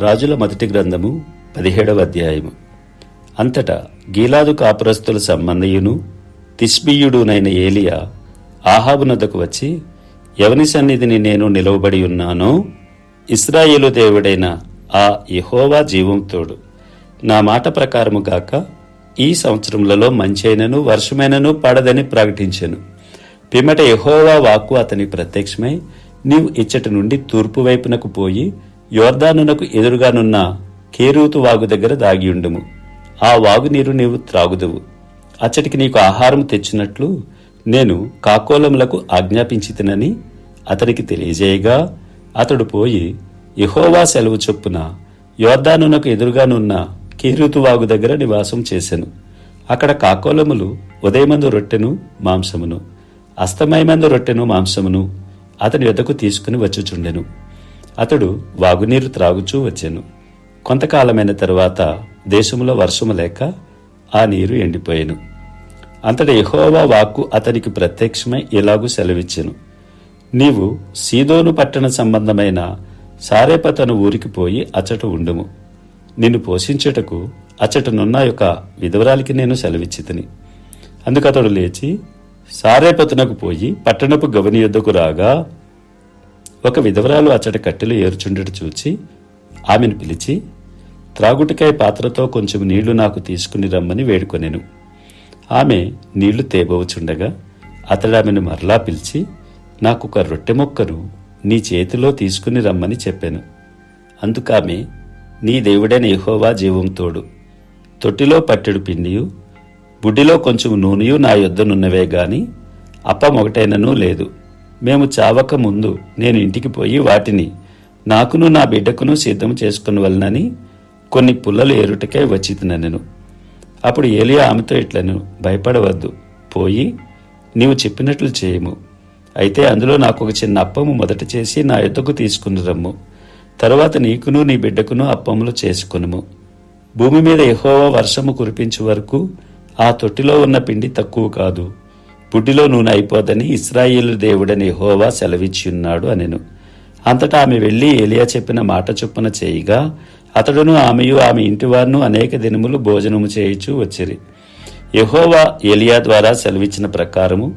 రాజుల మొదటి గ్రంథము పదిహేడవ అధ్యాయము. అంతటా గీలాదు కాపురస్తుల సంబంధియును తిష్బీయుడునైన ఏలియా ఆహాబునదకు వచ్చి ఎవని సన్నిధిని నేను నిలవబడి ఉన్నానో? ఇస్రాయేలు దేవుడైన ఆ ఇహోవా జీవంతోడు. నా మాట ప్రకారము గాక ఈ సంవత్సరములలో మంచైనను వర్షమైనను పడదని ప్రకటించాను. పిమ్మట యహోవా వాక్కు అతని ప్రత్యక్షమై నీవు ఇచ్చటి నుండి తూర్పు వైపునకు పోయి యోర్దానునకు ఎదురుగానున్న కేరూతు వాగు దగ్గర దాగియుండుము ఆ వాగునీరు నీవు త్రాగుదువు. అచ్చటికి నీకు ఆహారం తెచ్చినట్లు నేను కాకోలములకు ఆజ్ఞాపించితినని అతనికి తెలియజేయగా అతడు పోయి ఇహోవా సెలవు చొప్పున యోర్దానునకు ఎదురుగానున్న కేరుతు వాగు దగ్గర నివాసం చేశాను అక్కడ కాకోలములు ఉదయమందు రొట్టెను మాంసమును అస్తమయమందు రొట్టెను మాంసమును అతని వద్దకు తీసుకుని వచ్చుచుండెను. అతడు వాగునీరు త్రాగుచూ వచ్చెను. కొంతకాలమైన తరువాత దేశములో వర్షము లేక ఆ నీరు ఎండిపోయెను. అంతటి యహోవా వాక్కు అతనికి ప్రత్యక్షమై ఇలాగూ సెలవిచ్చెను. నీవు సీదోను పట్టణ సంబంధమైన సారేపతను ఊరికి పోయి అచ్చట ఉండుము. నిన్ను పోషించుటకు అచ్చటనున్న యొక్క విధవరాలికి నేను సెలవిచ్చితిని. అందుకతడు లేచి సారేపతునకు పోయి పట్టణపు గవని యుద్ధకు రాగా ఒక విధవరాలు అచ్చట కట్టెలు ఏరుచుండెడు చూచి ఆమెను పిలిచి త్రాగుటికాయ పాత్రతో కొంచెం నీళ్ళు నాకు తీసుకుని రమ్మని వేడుకొనెను. ఆమె నీళ్ళు తేబోచుండగా అతడు ఆమెను మరలా పిలిచి నాకు ఒక రొట్టె మొక్కను నీ చేతిలో తీసుకుని రమ్మని చెప్పాను. అందుకామె నీ దేవుడైన యెహోవా జీవం తోడు. తొట్టిలో పట్టెడు పిండియు బుడ్డిలో కొంచెం నూనెయు నా యొద్దనున్నవే గాని అప్పమొకటైనను లేదు. మేము చావక ముందు నేను ఇంటికి పోయి వాటిని నాకును నా బిడ్డకును సిద్ధం చేసుకుని వలనని కొన్ని పుల్లలు ఏరుటకై వచ్చి నేను. అప్పుడు ఏలియా ఆమెతో ఇట్లను భయపడవద్దు పోయి నీవు చెప్పినట్లు చేయము. అయితే అందులో నాకు ఒక చిన్న అప్పము మొదట చేసి నా యొద్దకు తీసుకుని రమ్ము. తరువాత నీకును నీ బిడ్డకును అప్పములు చేసుకునుము. భూమి మీద ఎహోవ వర్షము కురిపించే వరకు ఆ తొట్టిలో ఉన్న పిండి తక్కువ కాదు. బుడ్డిలో నూనె అయిపోదని ఇస్రాయేలు దేవుడని హోవా సెలవిచ్చి ఉన్నాడు అనెను. అంతటా ఆమె వెళ్ళి ఏలియా చెప్పిన మాట చొప్పున చేయగా అతడును ఆమెయు ఆమె ఇంటివారును అనేక దినములు భోజనము చేయుచూ వచ్చిరి. యహోవా ఏలియా ద్వారా సెలవిచ్చిన ప్రకారము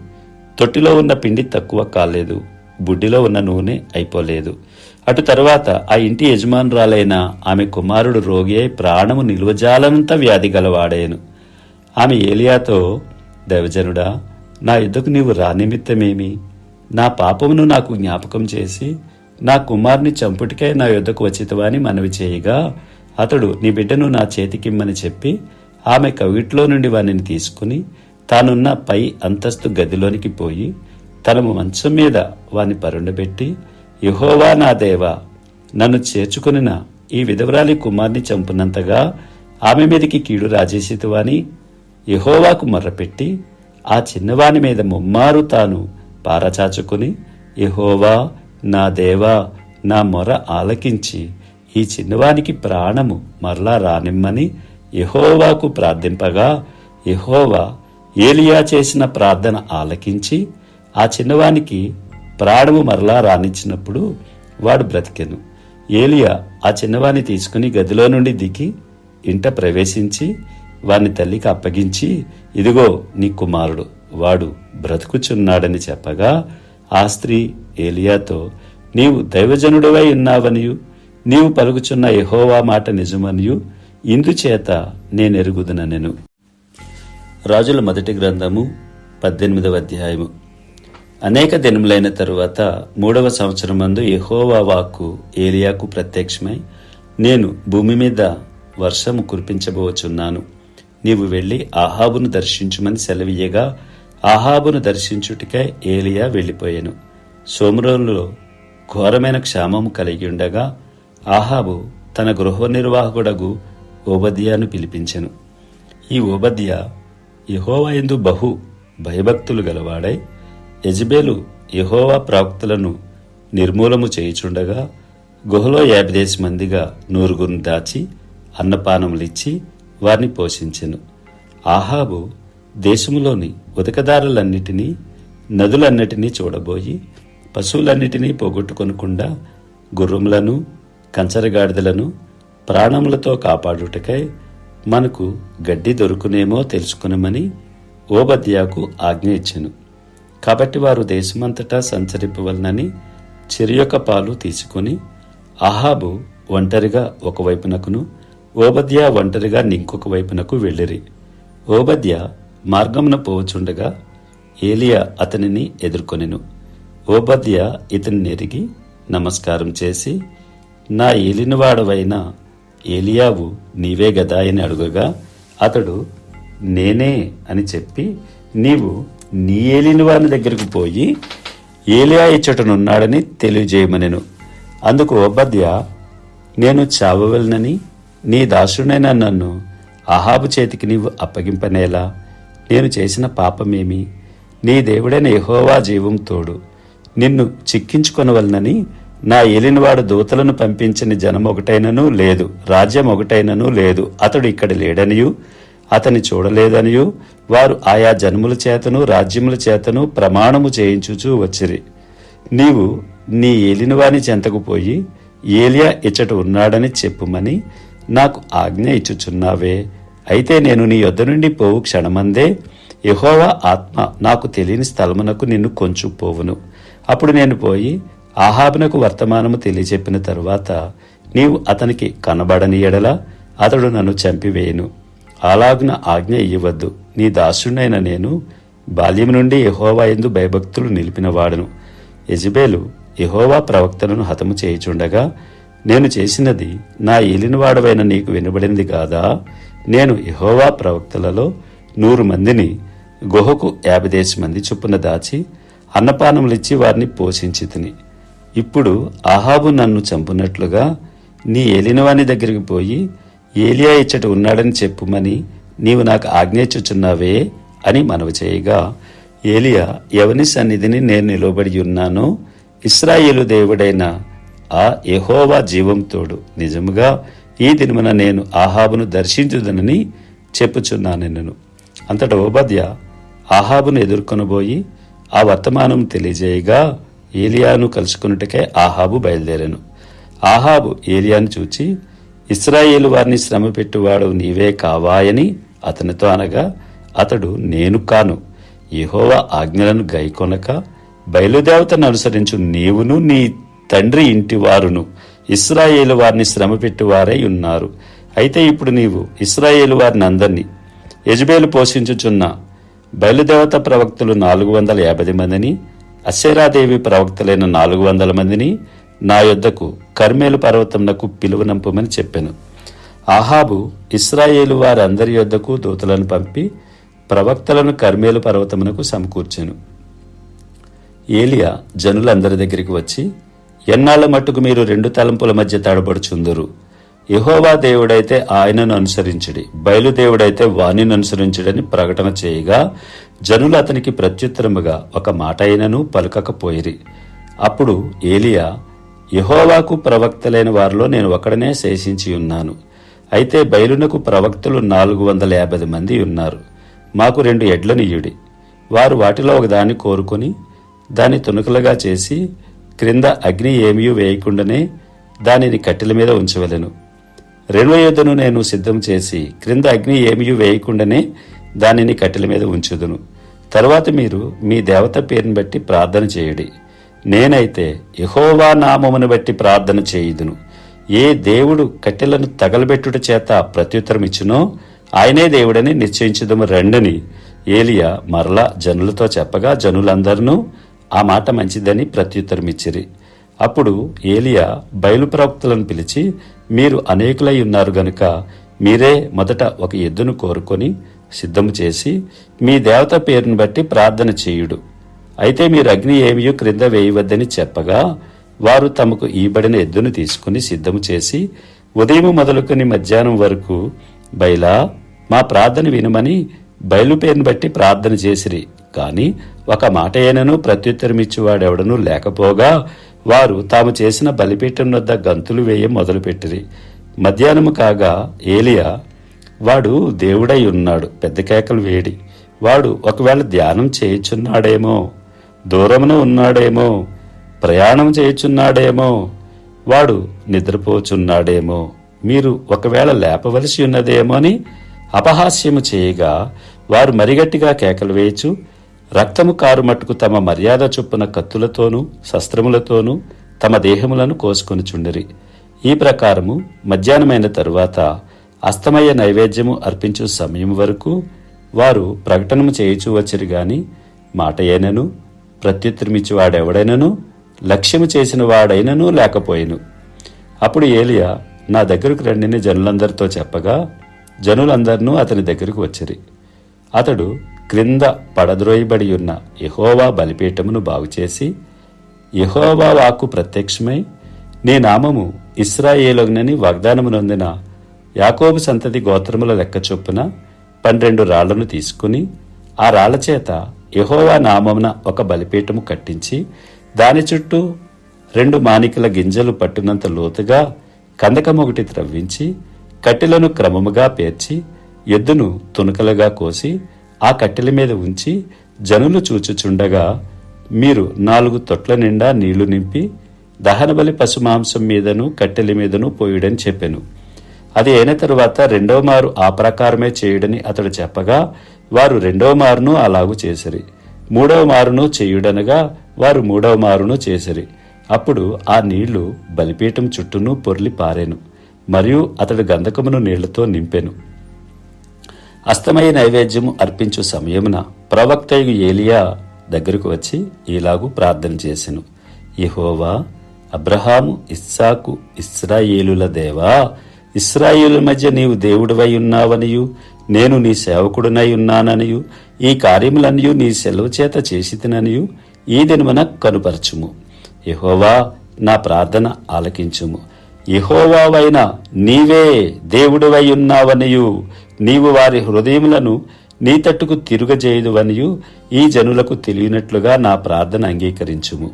తొట్టిలో ఉన్న పిండి తక్కువ కాలేదు బుడ్డిలో ఉన్న నూనె అయిపోలేదు. అటు తరువాత ఆ ఇంటి యజమానురాలైన ఆమె కుమారుడు రోగి అయి ప్రాణము నిలువజాలంత వ్యాధి గలవాడేను. ఆమె ఏలియాతో దైవజనుడా నా యుద్ధకు నీవు రానిమిత్తమేమి నా పాపమును నాకు జ్ఞాపకం చేసి నా కుమారుని చంపుటికై నా యుద్ధకు వచ్చితవాని మనవి చేయగా అతడు నీ బిడ్డను నా చేతికిమ్మని చెప్పి ఆమె కవిట్లో నుండి వానిని తీసుకుని తానున్న పై అంతస్తు గదిలోనికి పోయి తన మంచం మీద వాని పరుండబెట్టి యహోవా నా దేవా నన్ను చేర్చుకునిన ఈ విధవరాలి కుమార్ని చంపునంతగా ఆమె మీదకి కీడు రాజేసితువాని యహోవాకు మొర్రపెట్టి ఆ చిన్నవాని మీద ముమ్మారు తాను పారచాచుకుని యహోవా నా దేవా నా మొర ఆలకించి ఈ చిన్నవానికి ప్రాణము మరలా రానిమ్మని యహోవాకు ప్రార్థింపగా యహోవా ఏలియా చేసిన ప్రార్థన ఆలకించి ఆ చిన్నవానికి ప్రాణము మరలా రానిచ్చినప్పుడు వాడు బ్రతికెను. ఏలియా ఆ చిన్నవాణ్ణి తీసుకుని గదిలో నుండి దిగి ఇంట ప్రవేశించి వాని తల్లికి అప్పగించి ఇదిగో నీ కుమారుడు వాడు బ్రతుకుచున్నాడని చెప్పగా ఆ స్త్రీ ఏలియాతో నీవు దైవజనుడవై ఉన్నావనియు నీవు పలుకుచున్న యహోవా మాట నిజమనియు ఇందుచేత నేనెరుగుదునెను రాజుల మొదటి గ్రంథము పద్దెనిమిదవ అధ్యాయము. అనేక దినములైన తరువాత మూడవ సంవత్సరం మందు యెహోవా వాక్కు ఏలియాకు ప్రత్యక్షమై నేను భూమి మీద వర్షము కురిపించబోచున్నాను. నీవు వెళ్ళి ఆహాబును దర్శించుమని సెలవీయగా ఆహాబును దర్శించుటికై ఏలియా వెళ్ళిపోయాను. సోమరంలో ఘోరమైన క్షామము కలిగి ఉండగా ఆహాబు తన గృహ నిర్వాహకుడగు ఓబద్యాను పిలిపించెను. ఈ ఓబద్య యహోవా ఎందు బహు భయభక్తులు గలవాడై యజబేలు యహోవా ప్రాక్తులను నిర్మూలము చేయుచుండగా గుహలో యాభై మందిగా నూరుగురిని దాచి అన్నపానములిచ్చి వారిని పోషించెను. ఆహాబు దేశములోని ఉదకదారులన్నిటినీ నదులన్నిటినీ చూడబోయి పశువులన్నిటినీ పోగొట్టుకొనకుండా గుర్రములను కంచరగాడిదలను ప్రాణములతో కాపాడుటకై మనకు గడ్డి దొరుకునేమో తెలుసుకునమని ఓబద్యాకు ఆజ్ఞ ఇచ్చెను. కాబట్టి వారు దేశమంతటా సంచరింపవలనని చెరియొక పాలు తీసుకుని అహాబు ఒంటరిగా ఒకవైపునకును ఓబద్య ఒంటరిగా ఇంకొక వైపునకు వెళ్ళిరి. ఓబద్య మార్గమున పోవచుండగా ఏలియా అతనిని ఎదుర్కొనెను. ఓబద్య ఇతని నెరిగి నమస్కారం చేసి నా ఏలినవాడవైన ఏలియావు నీవే గదా అని అడుగగా అతడు నేనే అని చెప్పి నీవు నీ ఏలినవాని దగ్గరకు పోయి ఏలియా ఇచ్చటనున్నాడని తెలియజేయమనెను. అందుకు ఓబద్య నేను చావవలనని నీ దాసుడైన నన్ను అహాబు చేతికి నీవు అప్పగింపనేలా నేను చేసిన పాపమేమి? నీ దేవుడైన యహోవా జీవం తోడు. నిన్ను చిక్కించుకొనవలనని నా ఏలినవాడు దూతలను పంపించని జనం ఒకటైనను లేదు రాజ్యం ఒకటైనను లేదు. అతడు ఇక్కడ లేడనియు అతని చూడలేదనియు. వారు ఆయా జన్ముల చేతను రాజ్యముల చేతను ప్రమాణము చేయించుచూ వచ్చిరి. నీవు నీ ఏలినవాని చెంతకు పోయి ఏలియా ఇచ్చట ఉన్నాడని చెప్పుమని నాకు ఆజ్ఞ ఇచ్చుచున్నావే. అయితే నేను నీ యొద్ద నుండి పోవు క్షణమందే. యహోవా ఆత్మ నాకు తెలియని స్థలమునకు నిన్ను కొంచు పోవును అప్పుడు నేను పోయి ఆహాబునకు వర్తమానము తెలియజెప్పిన తరువాత నీవు అతనికి కనబడని ఎడల అతడు నన్ను చంపివేయును. అలాగున ఆజ్ఞ ఇవ్వద్దు నీ దాసుడైన నేను బాల్యం నుండి యహోవా ఎందు భయభక్తులు నిలిపినవాడను. యజబేలు యహోవా ప్రవక్తలను హతము చేయుచుండగా నేను చేసినది నా ఏలినవాడవైన నీకు వినబడింది కాదా? నేను యెహోవా ప్రవక్తలలో నూరు మందిని గుహకు యాభై మంది చొప్పున దాచి అన్నపానములిచ్చి వారిని పోషించి తిని. ఇప్పుడు ఆహాబు నన్ను చంపునట్లుగా నీ ఏలినవాని దగ్గరికి పోయి ఏలియా ఇచ్చట ఉన్నాడని చెప్పుమని నీవు నాకు ఆజ్ఞించుచున్నావే అని మనవి చేయగా ఏలియా ఎవని సన్నిధిని నేను నిలబడి ఉన్నానో ఇస్రాయేలు దేవుడైన ఆ యహోవా జీవంతోడు. నిజముగా ఈ దినమున నేను ఆహాబును దర్శించుదనని చెప్పుచున్నాను నేను అంతటా ఓబద్య ఆహాబును ఎదుర్కొనబోయి ఆ వర్తమానం తెలియజేయగా ఏలియాను కలుసుకున్నట్టుకే ఆహాబు బయలుదేరాను. ఆహాబు ఏలియాను చూచి ఇస్రాయేలు వారిని శ్రమ పెట్టువాడు నీవే కావాయని అతనితో అనగా అతడు నేను కాను. యెహోవా ఆజ్ఞలను గైకొనక బయలుదేవతను అనుసరించు నీవును నీ తండ్రి ఇంటి వారును. ఇస్రాయేలు వారిని శ్రమ పెట్టువారై ఉన్నారు. అయితే ఇప్పుడు నీవు ఇస్రాయేలు వారిని అందరినీ యజ్బేలు పోషించుచున్న బయలుదేవత ప్రవక్తలు నాలుగు వందల యాభై మందిని అశేరాదేవి ప్రవక్తలైన నాలుగు వందల మందిని నా యొద్దకు కర్మేలు పర్వతమునకు పిలువనంపమని చెప్పాను. ఆహాబు ఇస్రాయేలు వారందరి యొద్దకు దూతలను పంపి ప్రవక్తలను కర్మేలు పర్వతమునకు సమకూర్చెను. ఏలియా జనులందరి దగ్గరికి వచ్చి ఎన్నాళ్ళ మట్టుకు మీరు రెండు తలంపుల మధ్య తడబడుచుందరు? యహోవా దేవుడైతే ఆయనను అనుసరించడి బయలుదేవుడైతే వాణిని అనుసరించుడని ప్రకటన చేయగా జనులు అతనికి ప్రత్యుత్తరముగా ఒక మాట అయినను పలుకకపోయిరి. అప్పుడు ఏలియా యహోవాకు ప్రవక్తలైన వారిలో నేను ఒకడనే శేషించి ఉన్నాను. అయితే బయలునకు ప్రవక్తలు నాలుగు వందల యాభై మంది ఉన్నారు. మాకు రెండు ఎడ్లనియుడి వారు వాటిలో ఒకదాన్ని కోరుకొని దాన్ని తునుకలుగా చేసి క్రింద అగ్ని ఏమీ వేయకుండానే దానిని కట్టెల మీద ఉంచవలెను. రెండవ యుద్ధను నేను సిద్ధం చేసి క్రింద అగ్ని ఏమీ వేయకుండానే దానిని కట్టెల మీద ఉంచుదును. తరువాత మీరు మీ దేవత పేరుని బట్టి ప్రార్థన చేయుడి. నేనైతే యహోవా నామమును బట్టి ప్రార్థన చేయుదును. ఏ దేవుడు కట్టెలను తగలబెట్టుట చేత ప్రత్యుత్తరం ఇచ్చునో ఆయనే దేవుడని నిశ్చయించుదము రండని. ఏలియా మరలా జనులతో చెప్పగా జనులందరినూ ఆ మాట మంచిదని ప్రత్యుత్తరమిచ్చిరి. అప్పుడు ఏలియా బయలు ప్రవక్తలను పిలిచి మీరు అనేకులై ఉన్నారు గనుక మీరే మొదట ఒక ఎద్దును కోరుకొని సిద్ధము చేసి మీ దేవత పేరును బట్టి ప్రార్థన చేయుడు. అయితే మీరు అగ్ని ఏమియో క్రింద వేయవద్దని చెప్పగా వారు తమకు ఈబడిన ఎద్దును తీసుకుని సిద్ధము చేసి ఉదయం మొదలుకొని మధ్యాహ్నం వరకు బయలా మా ప్రార్థన వినమని బయలు పేరును బట్టి ప్రార్థన చేసిరి. కాని ఒక మాట అయినను ప్రత్యుత్తరమిచ్చువాడెవడనూ లేకపోగా వారు తాము చేసిన బలిపీఠం వద్ద గంతులు వేయ మొదలుపెట్టిరి. మధ్యాహ్నము కాగా ఏలియా వాడు దేవుడై ఉన్నాడు పెద్ద కేకలు వేడి. వాడు ఒకవేళ ధ్యానం చేయుచున్నాడేమో దూరమున ఉన్నాడేమో ప్రయాణం చేయుచున్నాడేమో వాడు నిద్రపోచున్నాడేమో మీరు ఒకవేళ లేపవలసి ఉన్నదేమో అని అపహాస్యము చేయగా వారు మరిగట్టిగా కేకలు వేయచు రక్తము కారుమట్టుకు తమ మర్యాద చొప్పున కత్తులతోనూ శస్త్రములతోనూ తమ దేహములను కోసుకొనుచుండిరి. ఈ ప్రకారము మధ్యాహ్నమైన తరువాత అస్తమయ నైవేద్యము అర్పించు సమయం వరకు వారు ప్రకటనము చేయుచూ వచ్చిరి గాని మాట అయినను ప్రత్యుత్తరమిచ్చి వాడెవడైనను లక్ష్యము చేసిన వాడైనను లేకపోయెను. అప్పుడు ఏలియా నా దగ్గరకు రండిని జనులందరితో చెప్పగా జనులందరినూ అతని దగ్గరకు వచ్చిరి. అతడు క్రింద పడద్రోయబడి ఉన్న యహోవా బలిపీఠమును బాగుచేసి యహోవా వాక్కు ప్రత్యక్షమై నీ నామము ఇస్రాయేలునని వాగ్దానము నొందిన యాకోబు సంతతి గోత్రముల లెక్క చొప్పున పన్నెండు రాళ్ళను తీసుకుని ఆ రాళ్ళ చేత యెహోవా నామమున ఒక బలిపీఠము కట్టించి దాని చుట్టూ రెండు మానికల గింజలు పట్టినంత లోతుగా కందకం ఒకటి త్రవ్వించి కట్టెలను క్రమముగా పేర్చి ఎద్దును తునకలుగా కోసి ఆ కట్టెల మీద ఉంచి జనులు చూచుచుండగా మీరు నాలుగు తొట్ల నిండా నీళ్ళు నింపి దహనబలి పశు మాంసం మీదను కట్టెల మీదను పోయుడని చెప్పాను. అది అయిన తరువాత రెండవ మారు ఆ ప్రకారమే చేయుడని అతడు చెప్పగా వారు రెండవ మారును అలాగు చేసిరి. మూడవ మారును చేయుడనగా వారు మూడవ మారును చేసిరి. అప్పుడు ఆ నీళ్ళు బలిపీఠం చుట్టూను పొర్లి పారెను. మరియు అతడు గంధకమును నీళ్ళతో నింపెను. అస్తమయ నైవేద్యము అర్పించు సమయమున ప్రవక్తయు ఏలియా దగ్గరకు వచ్చి ఈలాగు ప్రార్థన చేసెను. యహోవా అబ్రహాము ఇస్సాకు ఇస్రాయేలుల దేవా ఇస్రాయేలు మధ్య నీవు దేవుడివై ఉన్నావనియు నేను నీ సేవకుడునై ఉన్నాననియు ఈ కార్యములనియు నీ సెలవు చేత చేసితిననియు ఈ దినమున కనుపరచుము. యహోవా నా ప్రార్థన ఆలకించుము. యహోవావైన నీవే దేవుడివై ఉన్నావనియు నీవు వారి హృదయములను నీ తట్టుకు తిరుగజేయుదువనియు ఈ జనులకు తెలియనట్లుగా నా ప్రార్థన అంగీకరించుము.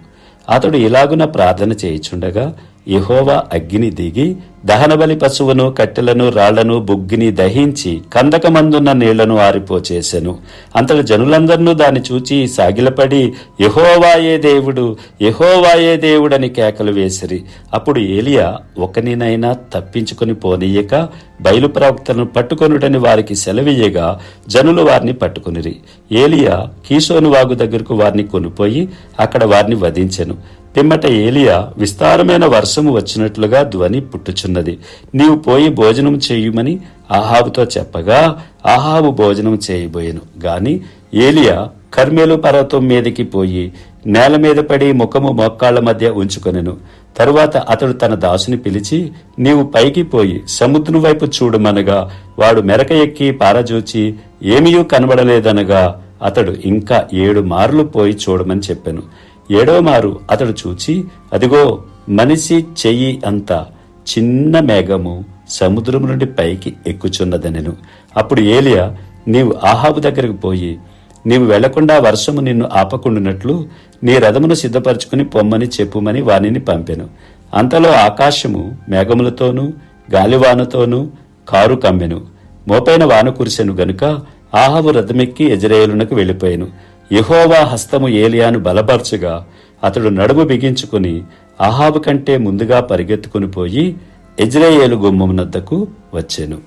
అతడు ఇలాగున ప్రార్థన చేయుచుండగా యహోవా అగ్ని దిగి దహనబలి పశువును కట్టెలను రాళ్ళను బుగ్గిని దహించి కందకమందున్న నీళ్ళను ఆరిపోచేసెను. అంతటి జనులందరినూ దాన్ని చూచి సాగిలపడి యహోవాయే దేవుడు యహోవాయే దేవుడని కేకలు వేసిరి. అప్పుడు ఏలియా ఒకనినైనా తప్పించుకొని పోనీయక బయలు ప్రవక్తలను పట్టుకొనుడని వారికి సెలవీయగా జనులు వారిని పట్టుకొనిరి. ఏలియా కీసోను వాగు దగ్గరకు వారిని కొనిపోయి అక్కడ వారిని వధించెను. పిమ్మట ఏలియా విస్తారమైన వర్షము వచ్చినట్లుగా ధ్వని పుట్టుచున్నది. నీవు పోయి భోజనం చేయుమని ఆహాబుతో చెప్పగా ఆహాబు భోజనం చేయబోయెను. గాని ఏలియా కర్మేలు పర్వతం మీదకి పోయి నేల మీద పడి ముఖము మోక్కాళ్ళ మధ్య ఉంచుకొనెను. తరువాత అతడు తన దాసుని పిలిచి నీవు పైకి పోయి సముద్రం వైపు చూడమనగా వాడు మెరక ఎక్కి పారజూచి ఏమీయూ కనబడలేదనగా అతడు ఇంకా ఏడు మార్లు పోయి చూడమని చెప్పెను. ఏడవమారు అతడు చూచి అదిగో మనిషి చెయ్యి అంత చిన్న మేఘము సముద్రము నుండి పైకి ఎక్కుచున్నదనెను. అప్పుడు ఏలియా నీవు ఆహాబు దగ్గరకు పోయి నీవు వెళ్ళకుండా వర్షము నిన్ను ఆపకుండునట్లు నీ రథమును సిద్ధపరచుకుని పొమ్మని చెప్పుమని వానిని పంపెను. అంతలో ఆకాశము మేఘములతోనూ గాలివానతోనూ కారు కమ్మెను. మోపైన వాన కురిసెను గనుక ఆహాబు రథమెక్కి ఎజరేలునకు వెళ్ళిపోయాను. యహోవా హస్తము ఏలియాను బలపరచగా అతడు నడుము బిగించుకుని అహాబు కంటే ముందుగా పరిగెత్తుకుని పోయి ఎజ్రాయేలు గుమ్మమునద్దకు వచ్చెను.